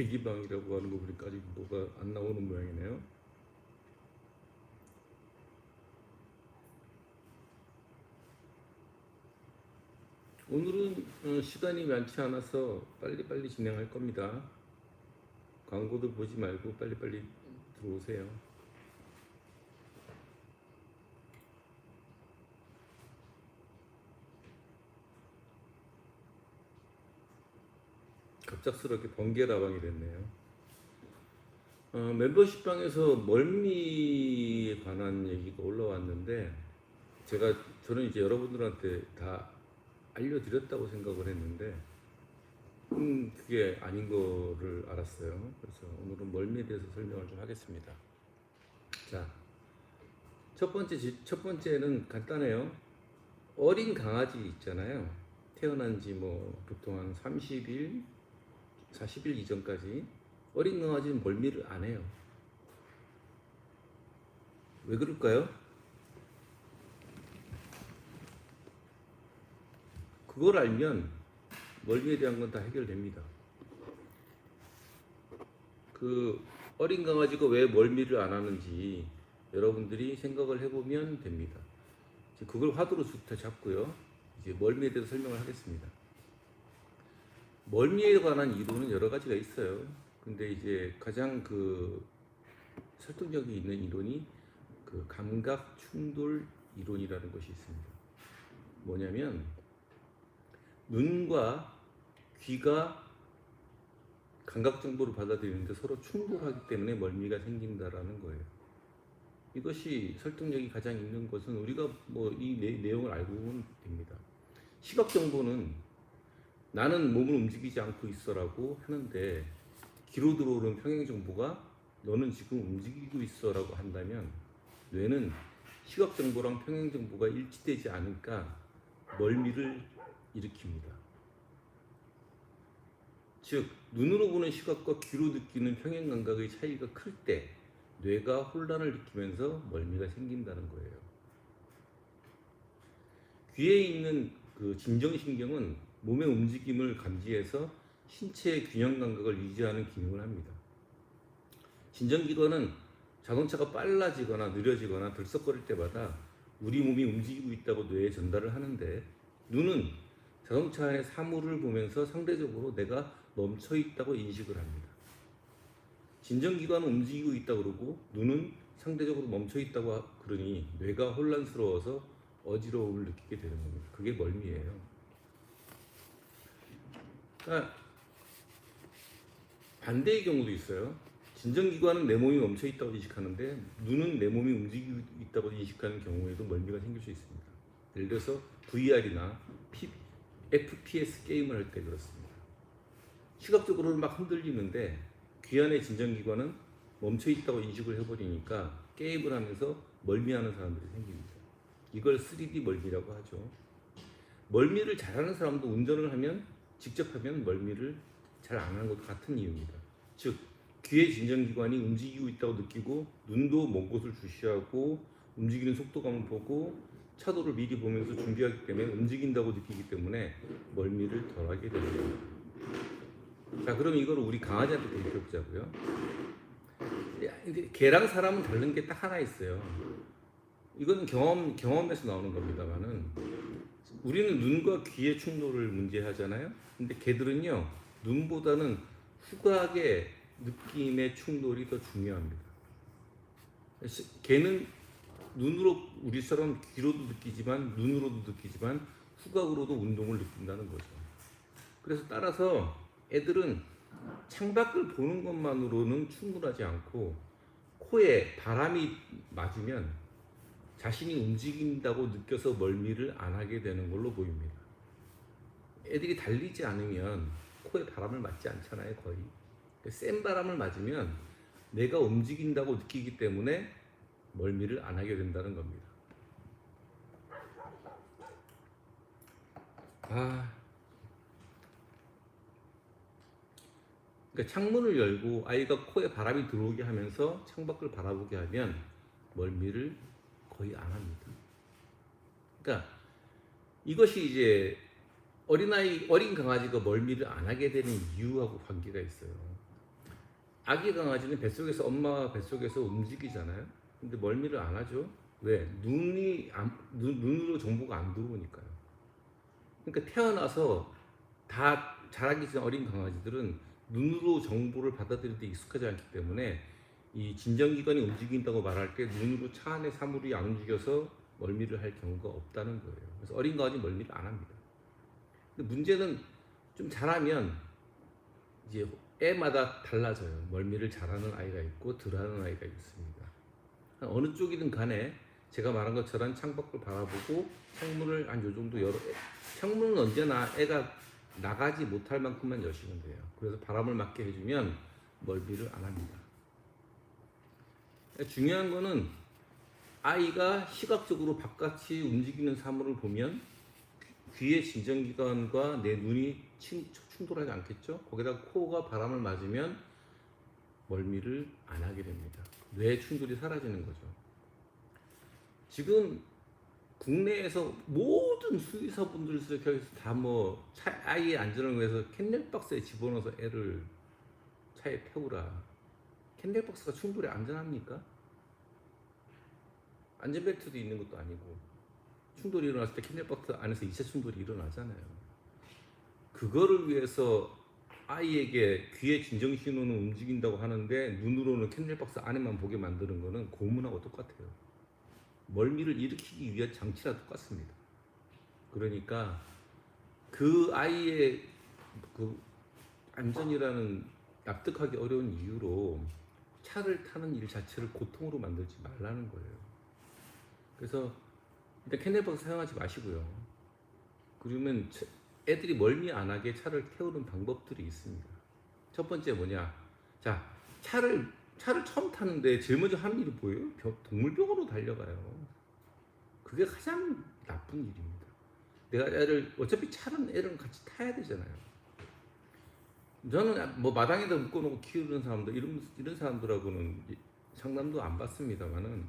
대기방이라고 하는 거 보니까 아직 뭐가 안 나오는 모양이네요. 오늘은 어, 시간이 많지 않아서 빨리빨리 진행할 겁니다. 광고도 보지 말고 빨리빨리 들어오세요. 갑작스럽게 번개 다방이 됐네요. 어, 멤버십 방에서 멀미에 관한 얘기가 올라왔는데 제가 저는 이제 여러분들한테 다 알려드렸다고 생각을 했는데 음, 그게 아닌 거를 알았어요. 그래서 오늘은 멀미에 대해서 설명을 좀 하겠습니다. 자, 첫 번째 지- 첫 번째는 간단해요. 어린 강아지 있잖아요. 태어난 지 뭐 보통 한 30일, 40일 이전까지 어린 강아지는 멀미를 안 해요. 왜 그럴까요? 그걸 알면 멀미에 대한 건 다 해결됩니다. 그 어린 강아지가 왜 멀미를 안 하는지 여러분들이 생각을 해보면 됩니다. 그걸 화두로 주- 잡고요. 이제 멀미에 대해서 설명을 하겠습니다. 멀미에 관한 이론은 여러 가지가 있어요. 근데 이제 가장 그 설득력이 있는 이론이 그 감각 충돌 이론이라는 것이 있습니다. 뭐냐면 눈과 귀가 감각 정보를 받아들이는데 서로 충돌하기 때문에 멀미가 생긴다라는 거예요. 이것이 설득력이 가장 있는 것은 우리가 뭐 이 내용을 알고 됩니다. 시각 정보는 나는 몸을 움직이지 않고 있어라고 하는데 귀로 들어오는 평행 정보가 너는 지금 움직이고 있어라고 한다면 뇌는 시각 정보랑 평행 정보가 일치되지 않으니까 멀미를 일으킵니다. 즉 눈으로 보는 시각과 귀로 느끼는 평행 감각의 차이가 클 때 뇌가 혼란을 느끼면서 멀미가 생긴다는 거예요. 귀에 있는 그 진정신경은 몸의 움직임을 감지해서 신체의 균형 감각을 유지하는 기능을 합니다. 진정기관은 자동차가 빨라지거나 느려지거나 들썩거릴 때마다 우리 몸이 움직이고 있다고 뇌에 전달을 하는데 눈은 자동차 안의 사물을 보면서 상대적으로 내가 멈춰 있다고 인식을 합니다. 진정기관은 움직이고 있다 그러고 눈은 상대적으로 멈춰 있다고 하- 그러니 뇌가 혼란스러워서 어지러움을 느끼게 되는 겁니다. 그게 멀미예요. 그러니까 반대의 경우도 있어요. 진정기관은 내 몸이 멈춰 있다고 인식하는데 눈은 내 몸이 움직이고 있다고 인식하는 경우에도 멀미가 생길 수 있습니다. 예를 들어서 VR이나 FPS 게임을 할 때 그렇습니다. 시각적으로는 막 흔들리는데 귀 안의 진정기관은 멈춰 있다고 인식을 해버리니까 게임을 하면서 멀미하는 사람들이 생깁니다. 이걸 3D 멀미라고 하죠. 멀미를 잘하는 사람도 운전을 하면 직접 하면 멀미를 잘 안 하는 것과 같은 이유입니다. 즉 귀의 진정기관이 움직이고 있다고 느끼고 눈도 먼 곳을 주시하고 움직이는 속도감을 보고 차도를 미리 보면서 준비하기 때문에 움직인다고 느끼기 때문에 멀미를 덜하게 됩니다. 자, 그럼 이걸 우리 강아지한테 대입해 보자고요. 개랑 사람은 다른 게 딱 하나 있어요. 이건 경험 경험에서 나오는 겁니다만은 우리는 눈과 귀의 충돌을 문제하잖아요. 근데 개들은요 눈보다는 후각의 느낌의 충돌이 더 중요합니다. 시- 개는 눈으로 우리처럼 귀로도 느끼지만 눈으로도 느끼지만 후각으로도 운동을 느낀다는 거죠. 그래서 따라서 애들은 창밖을 보는 것만으로는 충분하지 않고 코에 바람이 맞으면 자신이 움직인다고 느껴서 멀미를 안 하게 되는 걸로 보입니다. 애들이 달리지 않으면 코에 바람을 맞지 않잖아요, 거의. 센 바람을 맞으면 내가 움직인다고 느끼기 때문에 멀미를 안 하게 된다는 겁니다. 아. 그러니까 창문을 열고 아이가 코에 바람이 들어오게 하면서 창밖을 바라보게 하면 멀미를 거의 안 합니다. 그러니까 이것이 이제 어린아이 어린 강아지가 멀미를 안 하게 되는 이유하고 관계가 있어요. 아기 강아지는 뱃속에서 엄마 뱃속에서 움직이잖아요. 근데 멀미를 안 하죠. 왜? 눈이 안, 눈, 눈으로 정보가 안 들어오니까요. 그러니까 태어나서 다 자라기 전 어린 강아지들은 눈으로 정보를 받아들일 때 익숙하지 않기 때문에 이 진정기관이 움직인다고 말할 때 눈으로 차 안에 사물이 안 움직여서 멀미를 할 경우가 없다는 거예요. 그래서 어린 강아지 멀미를 안 합니다. 근데 문제는 좀 자라면 이제 애마다 달라져요. 멀미를 잘하는 아이가 있고 덜하는 아이가 있습니다. 어느 쪽이든 간에 제가 말한 것처럼 창밖을 바라보고 창문을 한 요 정도 열어 창문은 언제나 애가 나가지 못할 만큼만 여시면 돼요. 그래서 바람을 맞게 해주면 멀미를 안 합니다. 중요한 거는 아이가 시각적으로 바깥이 움직이는 사물을 보면 귀의 진정기관과 내 눈이 친- 충돌하지 않겠죠? 거기다 코가 바람을 맞으면 멀미를 안 하게 됩니다. 뇌 충돌이 사라지는 거죠. 지금 국내에서 모든 수의사분들 다뭐 아이의 안전을 위해서 캔넬박스에 집어넣어서 애를 차에 태우라. 캔넬박스가 충돌이 안전합니까? 안전벨트도 있는 것도 아니고 충돌이 일어났을 때 캔넬박스 안에서 2차 충돌이 일어나잖아요. 그거를 위해서 아이에게 귀의 진정 신호는 움직인다고 하는데 눈으로는 캔넬박스 안에만 보게 만드는 거는 고문하고 똑같아요. 멀미를 일으키기 위한 장치랑 똑같습니다. 그러니까 그 아이의 그 안전이라는 납득하기 어려운 이유로 차를 타는 일 자체를 고통으로 만들지 말라는 거예요. 그래서 일단 캔넬박스 사용하지 마시고요. 그러면 차- 애들이 멀미 안 하게 차를 태우는 방법들이 있습니다. 첫 번째 뭐냐? 자, 차를 차를 처음 타는데 제일 먼저 하는 일이 뭐예요? 병- 동물병원으로 달려가요. 그게 가장 나쁜 일입니다. 내가 애를 어차피 차는 애랑 같이 타야 되잖아요. 저는 뭐 마당에다 묶어놓고 키우는 사람들 이런 이런 사람들하고는 상담도 안 받습니다만은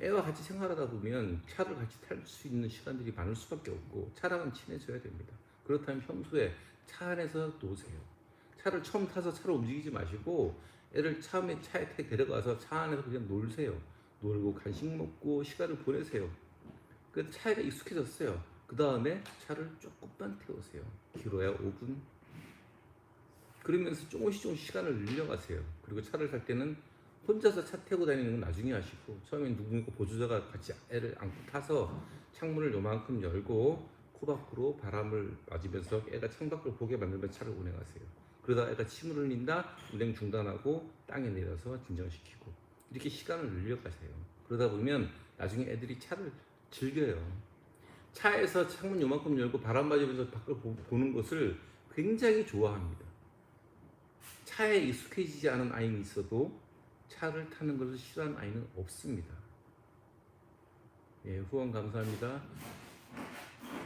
애와 같이 생활하다 보면 차를 같이 탈 수 있는 시간들이 많을 수밖에 없고 차랑은 친해져야 됩니다. 그렇다면 평소에 차 안에서 노세요. 차를 처음 타서 차로 움직이지 마시고 애를 처음에 차에 태 데려가서 차 안에서 그냥 놀세요. 놀고 간식 먹고 시간을 보내세요. 그 차가 익숙해졌어요. 그 다음에 차를 조금만 태우세요. 길어야 5분. 그러면서 조금씩 조금씩 시간을 늘려가세요. 그리고 차를 탈 때는 혼자서 차 태우고 다니는 건 나중에 하시고 처음엔 누군가 보조자가 같이 애를 안고 타서 창문을 요만큼 열고 코 밖으로 바람을 맞으면서 애가 창밖을 보게 만들면 차를 운행하세요. 그러다 애가 침을 흘린다 운행 중단하고 땅에 내려서 진정시키고 이렇게 시간을 늘려가세요. 그러다 보면 나중에 애들이 차를 즐겨요. 차에서 창문 요만큼 열고 바람 맞으면서 밖을 보- 보는 것을 굉장히 좋아합니다. 차에 익숙해지지 않은 아이는 있어도 차를 타는 것을 싫어하는 아이는 없습니다. 예, 후원 감사합니다.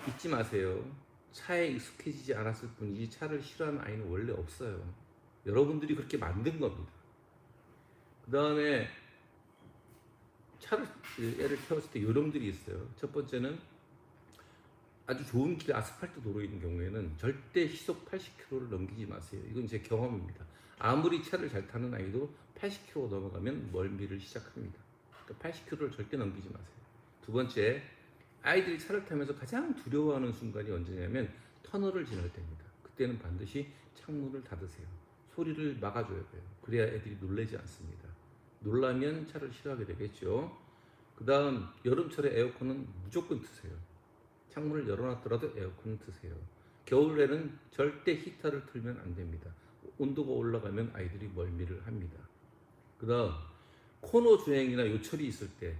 잊지 마세요. 차에 익숙해지지 않았을 뿐이지 차를 싫어하는 아이는 원래 없어요. 여러분들이 그렇게 만든 겁니다. 그 다음에 차를 애를 태웠을 때 요령들이 있어요. 첫 번째는 아주 좋은 길 아스팔트 있는 경우에는 절대 시속 80km를 넘기지 마세요. 이건 제 경험입니다. 아무리 차를 잘 타는 아이도 80km 넘어가면 멀미를 시작합니다. 그러니까 80km를 절대 넘기지 마세요. 두 번째, 아이들이 차를 타면서 가장 두려워하는 순간이 언제냐면 터널을 지날 때입니다. 그때는 반드시 창문을 닫으세요. 소리를 막아줘야 돼요. 그래야 애들이 놀라지 않습니다. 놀라면 차를 싫어하게 되겠죠. 그 다음 여름철에 에어컨은 무조건 트세요. 창문을 열어놨더라도 에어컨을 트세요. 겨울에는 절대 히터를 틀면 안 됩니다. 온도가 올라가면 아이들이 멀미를 합니다. 그 다음 코너 주행이나 요철이 있을 때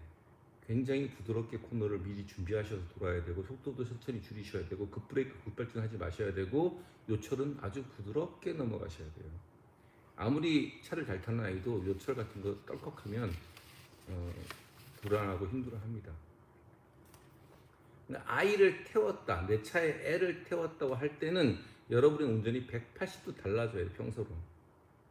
굉장히 부드럽게 코너를 미리 준비하셔서 돌아야 되고 속도도 천천히 줄이셔야 되고 급브레이크 급발진 하지 마셔야 되고 요철은 아주 부드럽게 넘어가셔야 돼요. 아무리 차를 잘 타는 아이도 요철 같은 거 떨컥하면 어, 불안하고 힘들어합니다. 아이를 태웠다, 내 차에 애를 태웠다고 할 때는 여러분의 운전이 180도 달라져야 돼요, 평소로.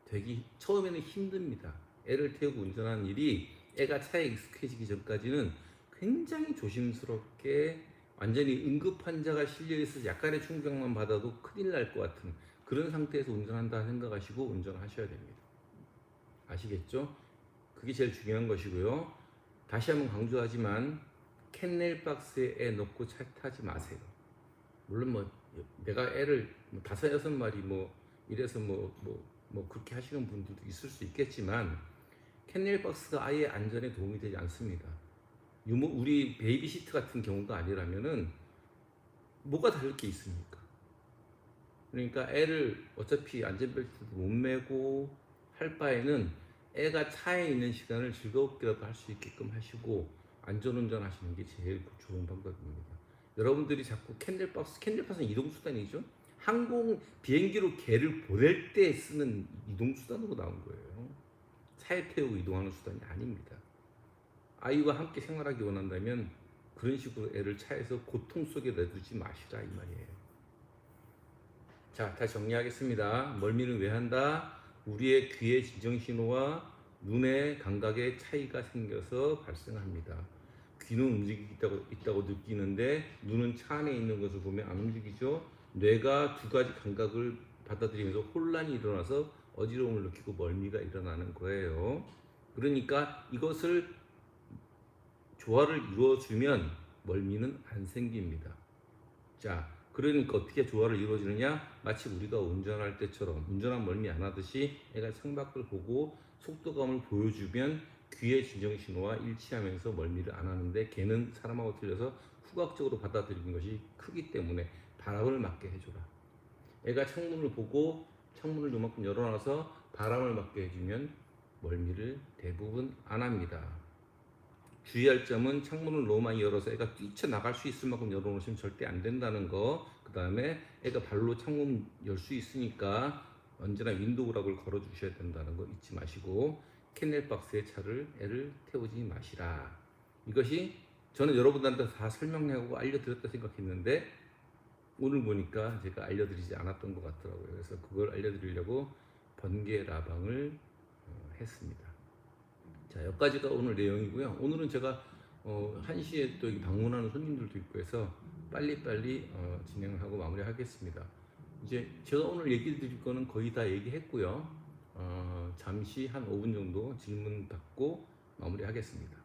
되기 처음에는 힘듭니다. 애를 태우고 운전하는 일이 애가 차에 익숙해지기 전까지는 굉장히 조심스럽게 완전히 응급 환자가 실려 있어서 약간의 충격만 받아도 큰일 날 것 같은 그런 상태에서 운전한다 생각하시고 운전하셔야 됩니다. 아시겠죠? 그게 제일 중요한 것이고요. 다시 한번 강조하지만 캔넬 박스에 애 넣고 차 타지 마세요. 물론 뭐 내가 애를 뭐 다섯 여섯 마리 뭐 이래서 뭐뭐 뭐 그렇게 하시는 분들도 있을 수 있겠지만 캔넬 박스가 아예 안전에 도움이 되지 않습니다. 유모 우리 베이비 시트 같은 경우가 아니라면은 뭐가 다를 게 있습니까? 그러니까 애를 어차피 안전벨트도 못 매고 할 바에는 애가 차에 있는 시간을 즐겁게라도 할 수 있게끔 하시고 안전운전 하시는 게 제일 좋은 방법입니다. 여러분들이 자꾸 캔들박스, 캔들박스는 이동수단이죠. 항공 비행기로 개를 보낼 때 쓰는 이동수단으로 나온 거예요. 차에 태우고 이동하는 수단이 아닙니다. 아이와 함께 생활하기 원한다면 그런 식으로 애를 차에서 고통 속에 내두지 마시라 이 말이에요. 자, 다시 정리하겠습니다. 멀미는 왜 한다? 우리의 귀의 지정 신호와 눈의 감각의 차이가 생겨서 발생합니다. 귀는 움직이고 있다고, 있다고 느끼는데 눈은 차 안에 있는 것을 보면 안 움직이죠. 뇌가 두 가지 감각을 받아들이면서 혼란이 일어나서 어지러움을 느끼고 멀미가 일어나는 거예요. 그러니까 이것을 조화를 이루어주면 멀미는 안 생깁니다. 자, 그러니까 어떻게 조화를 이루어지느냐? 마치 우리가 운전할 때처럼 운전한 멀미 안 하듯이 애가 창밖을 보고 속도감을 보여주면 귀의 진정 신호와 일치하면서 멀미를 안 하는데 걔는 사람하고 틀려서 후각적으로 받아들이는 것이 크기 때문에 바람을 맞게 해줘라. 애가 창문을 보고 창문을 요만큼 열어놔서 바람을 맞게 해주면 멀미를 대부분 안 합니다. 주의할 점은 창문을 너무 많이 열어서 애가 뛰쳐나갈 수 있을 만큼 열어놓으시면 절대 안 된다는 거. 그 다음에 애가 발로 창문 열 수 있으니까 언제나 윈도우락을 걸어 주셔야 된다는 거 잊지 마시고 캔넬 박스에 차를 애를 태우지 마시라. 이것이 저는 여러분들한테 다 설명하고 알려드렸다 생각했는데 오늘 보니까 제가 알려드리지 않았던 것 같더라고요. 그래서 그걸 알려드리려고 번개 라방을 어, 했습니다. 자, 여기까지가 오늘 내용이고요. 오늘은 제가 어, 1시에 또 방문하는 손님들도 있고 해서 빨리빨리 어, 진행을 하고 마무리하겠습니다. 이제 제가 오늘 얘기 드릴 거는 거의 다 얘기했고요. 어, 잠시 한 5분 정도 질문 받고 마무리하겠습니다.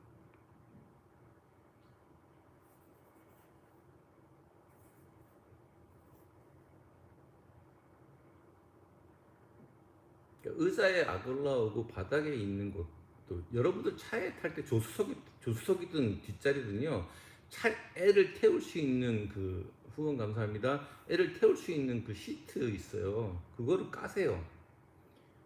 그러니까 의자에 악 올라오고 바닥에 있는 것 도 여러분들 차에 탈 때 조수석이 조수석이든 뒷자리든요. 차 애를 태울 수 있는 그 후원 감사합니다. 애를 태울 수 있는 그 시트 있어요. 그거를 까세요.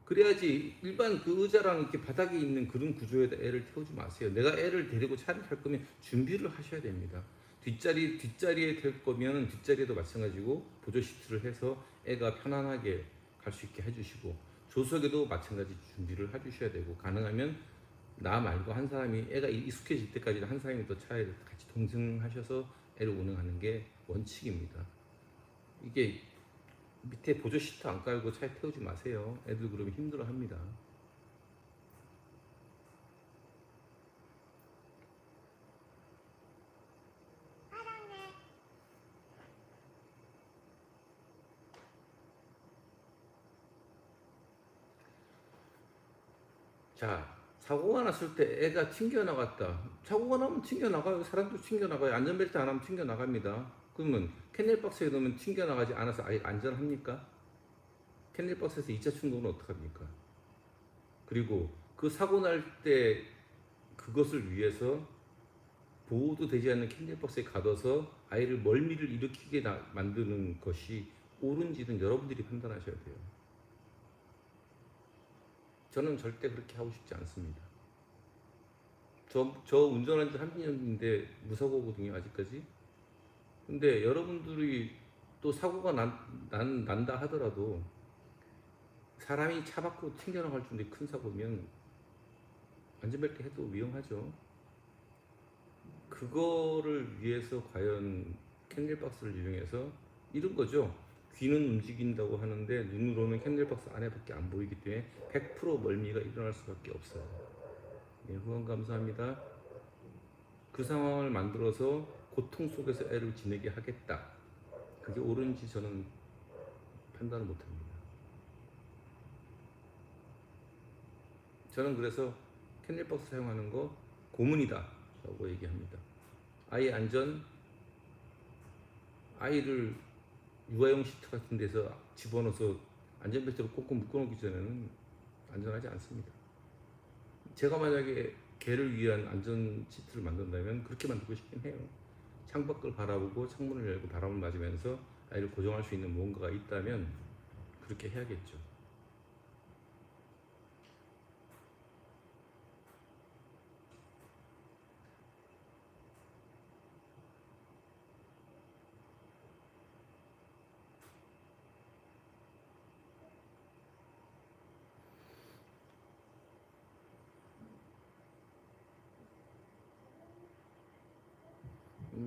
그래야지 일반 그 의자랑 이렇게 바닥에 있는 그런 구조에다 애를 태우지 마세요. 내가 애를 데리고 차를 탈 거면 준비를 하셔야 됩니다. 뒷자리 뒷자리에 될 거면 뒷자리에도 마찬가지고 보조 시트를 해서 애가 편안하게 갈 수 있게 해주시고 조석에도 마찬가지 준비를 해주셔야 되고 가능하면 나 말고 한 사람이 애가 익숙해질 때까지 한 사람이 더 차에 같이 동승하셔서 애를 운행하는 게 원칙입니다. 이게 밑에 보조 시트 안 깔고 차에 태우지 마세요. 애들 그러면 힘들어 합니다. 자, 사고가 났을 때 애가 튕겨나갔다. 사고가 나면 튕겨나가요. 사람도 튕겨나가요. 안전벨트 안 하면 튕겨나갑니다. 그러면 캔넬박스에 넣으면 튕겨나가지 않아서 아예 안전합니까? 캔넬박스에서 2차 충돌은 어떡합니까? 그리고 그 사고 날 때 그것을 위해서 보호도 되지 않는 캔넬박스에 가둬서 아이를 멀미를 일으키게 나- 만드는 것이 옳은지는 여러분들이 판단하셔야 돼요. 저는 절대 그렇게 하고 싶지 않습니다. 저, 저 운전한 지 30년인데 무사고거든요, 아직까지. 근데 여러분들이 또 사고가 난, 난, 난다 하더라도 사람이 차 밖으로 튕겨나갈 정도의 큰 사고면 안전벨트 해도 위험하죠. 그거를 위해서 과연 캔들박스를 이용해서 이런 거죠. 귀는 움직인다고 하는데 눈으로는 캔들박스 안에밖에 안 보이기 때문에 100% 멀미가 일어날 수밖에 없어요. 네, 후원 감사합니다. 그 상황을 만들어서 고통 속에서 애를 지내게 하겠다. 그게 옳은지 저는 판단을 못합니다. 저는 그래서 캔들박스 사용하는 거 고문이다 라고 얘기합니다. 아이 안전, 아이를 육아용 시트 같은 데서 집어넣어서 안전벨트로 꽁꽁 묶어놓기 전에는 안전하지 않습니다. 제가 만약에 개를 위한 안전 시트를 만든다면 그렇게 만들고 싶긴 해요. 창밖을 바라보고 창문을 열고 바람을 맞으면서 아이를 고정할 수 있는 무언가가 있다면 그렇게 해야겠죠.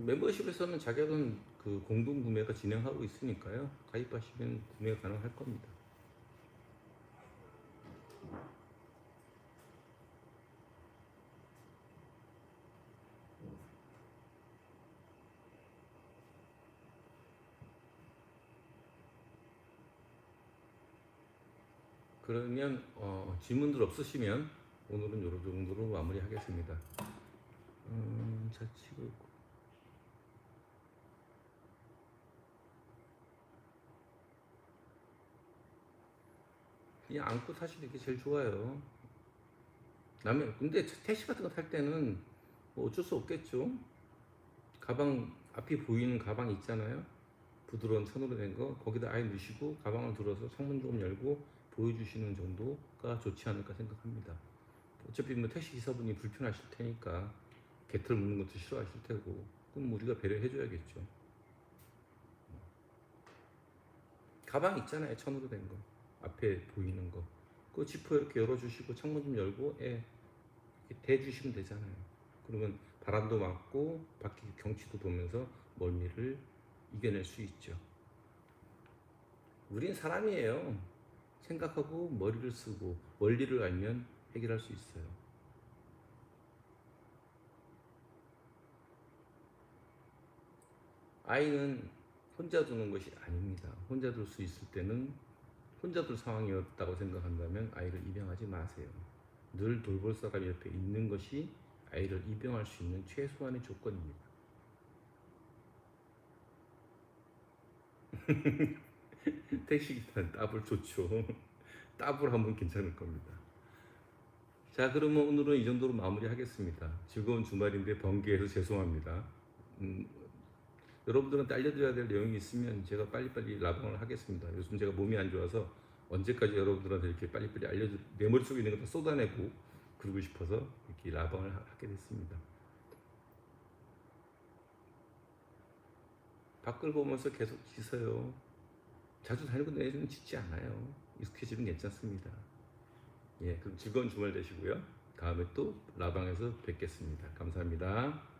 멤버십에서는 자격은 그 공동 구매가 진행하고 있으니까요. 가입하시면 구매 가능할 겁니다. 그러면 어, 질문들 없으시면 오늘은 이 정도로 마무리하겠습니다. 음, 자치구 그냥 안고 타시는 게 제일 좋아요. 남의 근데 택시 같은 거 탈 때는 뭐 어쩔 수 없겠죠. 가방 앞이 보이는 가방 있잖아요. 부드러운 천으로 된 거 거기다 아예 넣으시고 가방을 들어서 창문 조금 열고 보여주시는 정도가 좋지 않을까 생각합니다. 어차피 뭐 택시 기사분이 불편하실 테니까 개털 묻는 것도 싫어하실 테고 그럼 우리가 배려해줘야겠죠. 가방 있잖아요 천으로 된 거. 앞에 보이는 거. 그 지퍼 이렇게 열어주시고 창문 좀 열고 예, 이렇게 대주시면 되잖아요. 그러면 바람도 맞고 밖에 경치도 보면서 멀미를 이겨낼 수 있죠. 우린 사람이에요. 생각하고 머리를 쓰고 원리를 알면 해결할 수 있어요. 아이는 혼자 두는 것이 아닙니다. 혼자 둘 수 있을 때는 혼자 둘 상황이었다고 생각한다면 아이를 입양하지 마세요. 늘 돌볼 사람이 옆에 있는 것이 아이를 입양할 수 있는 최소한의 조건입니다. 택시 기사는 따블 좋죠. 따블 하면 괜찮을 겁니다. 자, 그러면 오늘은 이 정도로 마무리하겠습니다. 즐거운 주말인데 번개해서 죄송합니다. 음, 여러분들한테 알려드려야 될 내용이 있으면 제가 빨리빨리 라방을 하겠습니다. 요즘 제가 몸이 안 좋아서 언제까지 여러분들한테 이렇게 빨리빨리 알려주 내 머릿속에 있는 거 다 쏟아내고 그러고 싶어서 이렇게 라방을 하- 하게 됐습니다. 밖을 보면서 계속 짖어요. 자주 다니고 내주는 짖지 않아요. 익숙해지면 괜찮습니다. 예, 그럼 즐거운 주말 되시고요. 다음에 또 라방에서 뵙겠습니다. 감사합니다.